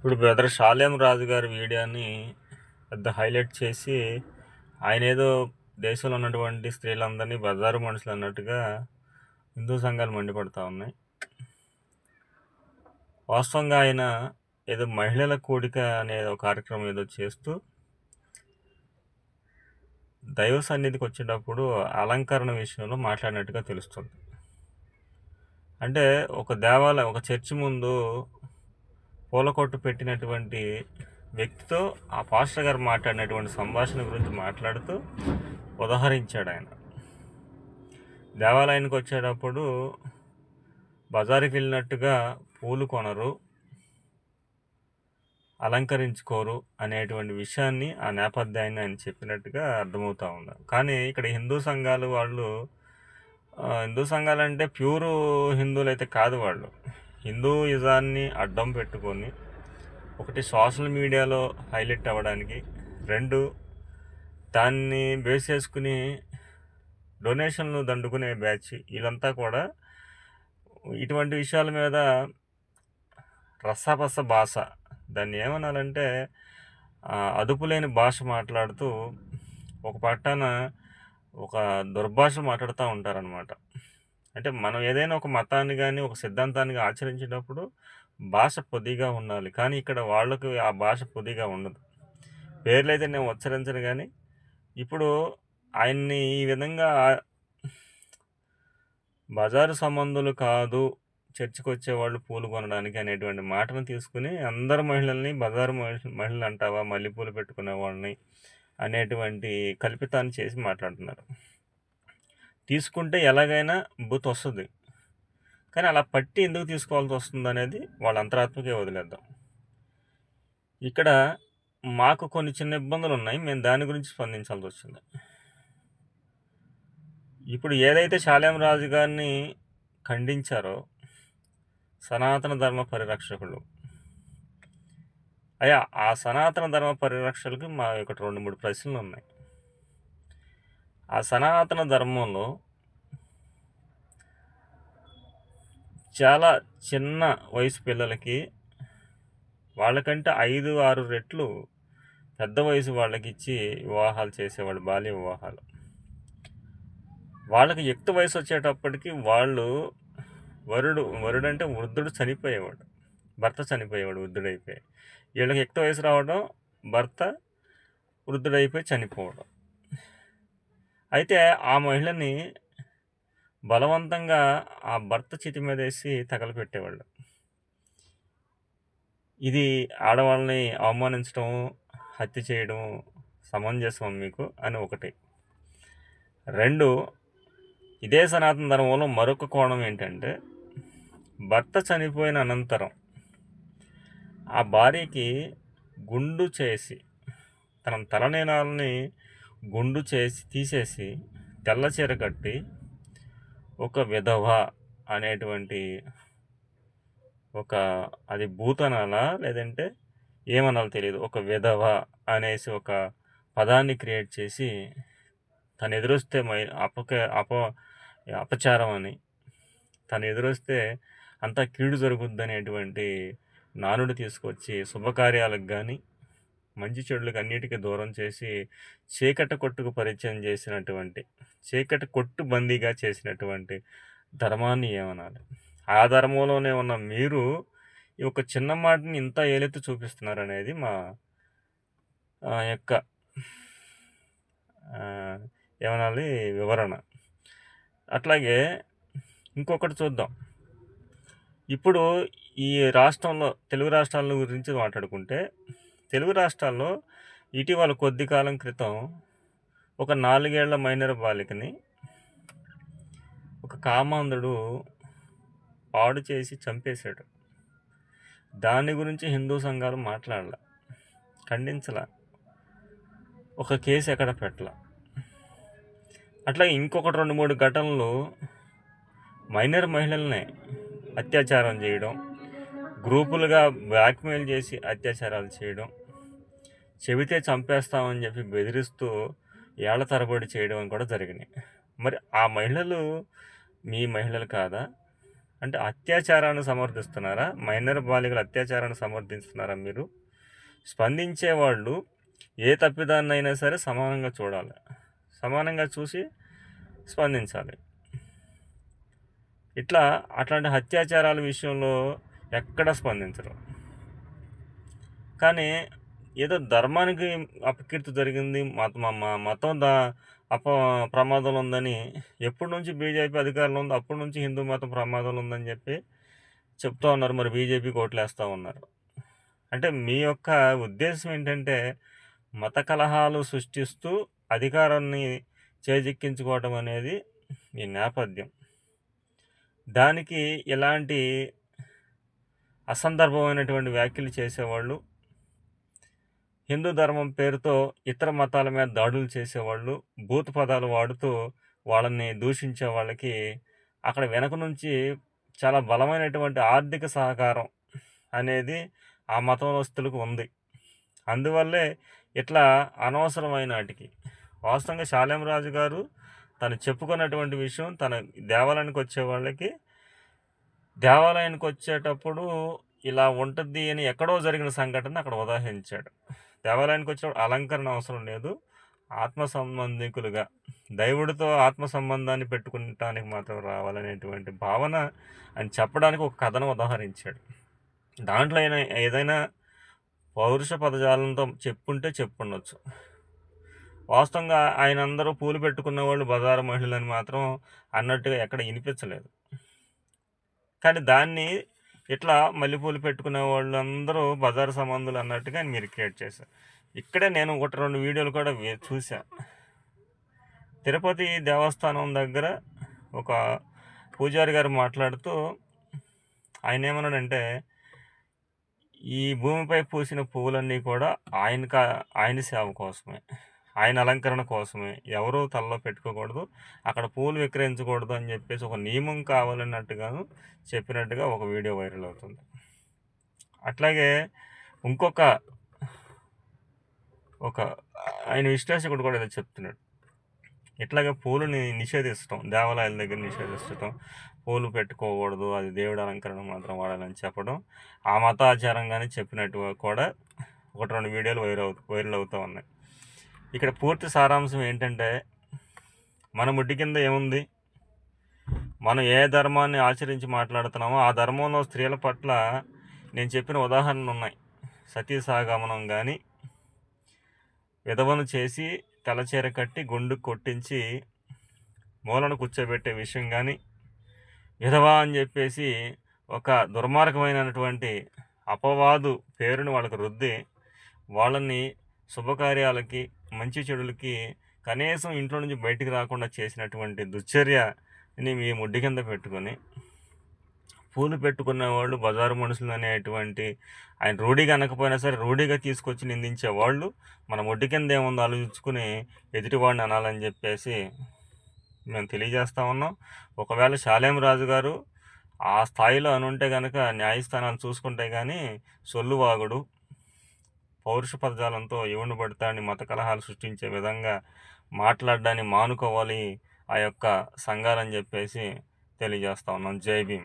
ఇప్పుడు బ్రదర్ షాలేం రాజు గారి వీడియోని పెద్ద హైలైట్ చేసి ఆయన ఏదో దేశంలో ఉన్నటువంటి స్త్రీలందరినీ బజారు మనుషులు అన్నట్టుగా హిందూ సంఘాలు మండిపడతా ఉన్నాయి. వాస్తవంగా ఆయన ఏదో మహిళల కూడిక అనే ఒక కార్యక్రమం ఏదో చేస్తూ దైవ సన్నిధికి వచ్చేటప్పుడు అలంకరణ విషయంలో మాట్లాడినట్టుగా తెలుస్తుంది. అంటే ఒక దేవాలయం ఒక చర్చి ముందు పూల కొట్టు పెట్టినటువంటి వ్యక్తితో ఆ పాస్టర్ గారు మాట్లాడినటువంటి సంభాషణ గురించి మాట్లాడుతూ ఉదహరించాడు ఆయన దేవాలయానికి వచ్చేటప్పుడు బజారుకి వెళ్ళినట్టుగా పూలు కొనరు అలంకరించుకోరు అనేటువంటి విషయాన్ని ఆ నేపథ్యాన్ని ఆయన చెప్పినట్టుగా అర్థమవుతూ ఉంది. కానీ ఇక్కడ హిందూ సంఘాలు వాళ్ళు హిందూ సంఘాలు అంటే ప్యూర్ హిందువులు అయితే కాదు వాళ్ళు. హిందూయిజాన్ని అడ్డం పెట్టుకొని ఒకటి సోషల్ మీడియాలో హైలైట్ అవ్వడానికి రెండు దాన్ని బేస్ చేసుకుని డొనేషన్లు దండుకునే బ్యాచ్ వీళ్ళంతా కూడా ఇటువంటి విషయాల మీద రసపస భాష. దాన్ని ఏమనాలంటే అదుపులేని భాష మాట్లాడుతూ ఒక పట్టాన ఒక దుర్భాష మాట్లాడుతూ ఉంటారనమాట అంటే మనం ఏదైనా ఒక మతాన్ని కానీ ఒక సిద్ధాంతాన్ని ఆచరించేటప్పుడు భాష పొదిగా ఉండాలి. కానీ ఇక్కడ వాళ్ళకు ఆ భాష పొదిగా ఉండదు. పేర్లు అయితే నేను ఉచ్చరించను కానీ ఇప్పుడు ఆయన్ని ఈ విధంగా బజారు సంబంధులు కాదు చర్చికి వచ్చేవాళ్ళు పూలు కొనడానికి అనేటువంటి మాటను తీసుకుని అందరు మహిళల్ని బజారు మహిళలు అంటావా మల్లెపూలు పెట్టుకునే వాళ్ళని అనేటువంటి కల్పితాన్ని చేసి మాట్లాడుతున్నారు. తీసుకుంటే ఎలాగైనా బుత్ వస్తుంది కానీ అలా పట్టి ఎందుకు తీసుకోవాల్సి వస్తుంది అనేది వాళ్ళ అంతరాత్మకే వదిలేద్దాం. ఇక్కడ మాకు కొన్ని చిన్న ఇబ్బందులు ఉన్నాయి మేము దాని గురించి స్పందించాల్సి వచ్చింది ఇప్పుడు ఏదైతే శాలేం రాజు గారిని ఖండించారో సనాతన ధర్మ పరిరక్షకులు. అయ్యా ఆ సనాతన ధర్మ పరిరక్షలకు మా యొక్క రెండు మూడు ప్రశ్నలు ఉన్నాయి ఆ సనాతన ధర్మంలో చాలా చిన్న వయసు పిల్లలకి వాళ్ళకంటే ఐదు ఆరు రెట్లు పెద్ద వయసు వాళ్ళకి ఇచ్చి వివాహాలు చేసేవాళ్ళు బాల్య వివాహాలు. వాళ్ళకి యుక్త వయసు వచ్చేటప్పటికి వాళ్ళు వరుడు వరుడు అంటే వృద్ధుడు చనిపోయేవాడు భర్త చనిపోయేవాడు వృద్ధుడైపోయి. వీళ్ళకి యుక్త వయసు రావడం భర్త వృద్ధుడైపోయి చనిపోవడం. అయితే ఆ మహిళని బలవంతంగా ఆ భర్త చితి మీద వేసి తగలపెట్టేవాళ్ళు. ఇది ఆడవాళ్ళని అవమానించడం హత్య చేయడం సమంజసం మీకు అని ఒకటి. రెండు ఇదే సనాతన ధర్మంలో మరొక కోణం ఏంటంటే భర్త చనిపోయిన అనంతరం ఆ భార్యకి గుండు చేసి తన తలనేనాలని గుండు చేసి తీసేసి తెల్ల చీర కట్టి ఒక విధవ అనేటువంటి ఒక అది భూతనాలా? లేదంటే ఏమనాలో తెలియదు ఒక విధవ అనేసి ఒక పదాన్ని క్రియేట్ చేసి తను ఎదురొస్తే మై అపక అప అపచారం అని. తను ఎదురొస్తే అంతా కీడు జరుగుద్ది అనేటువంటి నానుడు తీసుకొచ్చి శుభకార్యాలకు కానీ మంచి చెడులకు అన్నిటికీ దూరం చేసి చీకట కొట్టుకు పరిచయం చేసినటువంటి చీకటి కొట్టు బందీగా చేసినటువంటి ధర్మాన్ని ఏమనాలి? ఆ ధర్మంలోనే ఉన్న మీరు ఈ ఒక చిన్న మాటని ఇంత ఏలెత్తి చూపిస్తున్నారు అనేది మా యొక్క ఏమనాలి వివరణ. అట్లాగే ఇంకొకటి చూద్దాం. ఇప్పుడు ఈ రాష్ట్రంలో తెలుగు రాష్ట్రాల గురించి మాట్లాడుకుంటే తెలుగు రాష్ట్రాల్లో ఇటీవల కొద్ది కాలం క్రితం ఒక నాలుగేళ్ళ మైనర్ బాలికని ఒక కామాంధుడు పాడు చేసి చంపేశాడు. దాని గురించి హిందూ సంఘాలు మాట్లాడాల ఖండించలా. ఒక కేసు ఎక్కడ పెట్టాల. అట్లా ఇంకొకటి రెండు మూడు ఘటనలు మైనర్ మహిళల్ని అత్యాచారం చేయడం గ్రూపులుగా బ్లాక్మెయిల్ చేసి అత్యాచారాలు చేయడం చెబితే చంపేస్తామని చెప్పి బెదిరిస్తూ ఏళ్ళ తరబడి చేయడం కూడా జరిగినాయి. మరి ఆ మహిళలు మీ మహిళలు కాదా? అంటే అత్యాచారాన్ని సమర్థిస్తున్నారా? మైనర్ బాలికల అత్యాచారాన్ని సమర్థిస్తున్నారా మీరు? స్పందించే వాళ్ళు ఏ తప్పిదాన్నైనా సరే సమానంగా చూడాలి. సమానంగా చూసి స్పందించాలి. ఇట్లా అట్లాంటి అత్యాచారాల విషయంలో ఎక్కడ స్పందించరు. కానీ ఏదో ధర్మానికి అపకీర్తి జరిగింది. మత మా మతం దా అప ప్రమాదంలో ఉందని ఎప్పటి నుంచి బీజేపీ అధికారంలో ఉంది అప్పటి నుంచి హిందూ మతం ప్రమాదంలో ఉందని చెప్పి చెప్తూ ఉన్నారు. మరి బీజేపీ కోట్లేస్తూ ఉన్నారు. అంటే మీ యొక్క ఉద్దేశం ఏంటంటే మత కలహాలు సృష్టిస్తూ అధికారాన్ని చేజిక్కించుకోవటం అనేది మీ నేపథ్యం. దానికి ఎలాంటి అసందర్భమైనటువంటి వ్యాఖ్యలు చేసేవాళ్ళు హిందూ ధర్మం పేరుతో ఇతర మతాల మీద దాడులు చేసేవాళ్ళు భూత పదాలు వాడుతూ వాళ్ళని దూషించే వాళ్ళకి అక్కడ వెనక నుంచి చాలా బలమైనటువంటి ఆర్థిక సహకారం అనేది ఆ మతవస్తులకు ఉంది. అందువల్లే ఇట్లా అనవసరమైన వాటికి. వాస్తవంగా శాలేం రాజు గారు తను చెప్పుకున్నటువంటి విషయం తన దేవాలయానికి వచ్చే వాళ్ళకి దేవాలయానికి వచ్చేటప్పుడు ఇలా ఉంటుంది అని ఎక్కడో జరిగిన సంఘటన అక్కడ ఉదాహరించాడు. దేవాలయానికి వచ్చినప్పుడు అలంకరణ అవసరం లేదు. ఆత్మ సంబంధికులుగా దైవుడితో ఆత్మ సంబంధాన్ని పెట్టుకుంటానికి మాత్రం రావాలనేటువంటి భావన అని చెప్పడానికి ఒక కథను ఉదాహరించాడు. దాంట్లో అయినా ఏదైనా పౌరుష పదజాలంతో చెప్పుంటే చెప్పుండొచ్చు. వాస్తవంగా ఆయన అందరూ పూలు పెట్టుకున్న వాళ్ళు బజారు మహిళలని మాత్రం అన్నట్టుగా ఎక్కడ వినిపించలేదు. కానీ దాన్ని ఇట్లా మల్లెపూలు పెట్టుకునే వాళ్ళందరూ బజారు సంబంధులు అన్నట్టుగా మీరు క్రియేట్ చేశారు. ఇక్కడే నేను ఒకటి రెండు వీడియోలు కూడా చూసా తిరుపతి దేవస్థానం దగ్గర ఒక పూజారి గారు మాట్లాడుతూ ఆయన ఏమన్నాడంటే ఈ భూమిపై పూసిన పువ్వులన్నీ కూడా ఆయన ఆయన సేవ కోసమే. ఆయన అలంకరణ కోసమే. ఎవరూ తలలో పెట్టుకోకూడదు. అక్కడ పూలు విక్రయించకూడదు అని చెప్పేసి ఒక నియమం కావాలన్నట్టుగాను చెప్పినట్టుగా ఒక వీడియో వైరల్ అవుతుంది. అట్లాగే ఇంకొక ఒక ఆయన విశ్లేషకుడు కూడా ఏదో చెప్తున్నాడు. ఇట్లాగే పూలని నిషేధిస్తాం దేవాలయాల దగ్గర నిషేధిస్తాం పూలు పెట్టుకోకూడదు. అది దేవుడి అలంకరణ మాత్రం వాడాలని చెప్పడం. ఆ మతాచారంగానే చెప్పినట్టు కూడా ఒకటి రెండు వీడియోలు వైరల్ వైరల్ అవుతూ ఉన్నాయి. ఇక్కడ పూర్తి సారాంశం ఏంటంటే మన ముడ్డి కింద ఏముంది? మనం ఏ ధర్మాన్ని ఆచరించి మాట్లాడుతున్నామో ఆ ధర్మంలో స్త్రీల పట్ల నేను చెప్పిన ఉదాహరణలు ఉన్నాయి. సతీసాగమనం కానీ విధవను చేసి తలచీర కట్టి గుండు కొట్టించి మూలను కూర్చోబెట్టే విషయం కానీ విధవా అని చెప్పేసి ఒక దుర్మార్గమైనటువంటి అపవాదు పేరుని వాళ్ళకి రుద్ది వాళ్ళని శుభకార్యాలకి మంచి చెడులకి కనీసం ఇంట్లో నుంచి బయటికి రాకుండా చేసినటువంటి దుశ్చర్యని మీ ముడ్డి కింద పెట్టుకొని పూలు పెట్టుకున్న వాళ్ళు బజారు మనుషులు అనేటువంటి ఆయన రూఢీగా అనకపోయినా సరే రూఢిగా తీసుకొచ్చి నిందించే వాళ్ళు మన ముడ్డి కింద ఏముందో ఆలోచించుకుని ఎదుటివాడిని అనాలని చెప్పేసి మేము తెలియజేస్తా ఉన్నాం. ఒకవేళ శాలేం రాజు గారు ఆ స్థాయిలో అనుంటే కనుక న్యాయస్థానాలు చూసుకుంటే కానీ సొల్లువాగుడు పౌరుష పదజాలంతో ఎవరిని పడతాడని మత కలహాలు సృష్టించే విధంగా మాట్లాడడాన్ని మానుకోవాలి ఆ యొక్క సంఘాలని చెప్పేసి తెలియజేస్తా ఉన్నాం. జై భీమ్.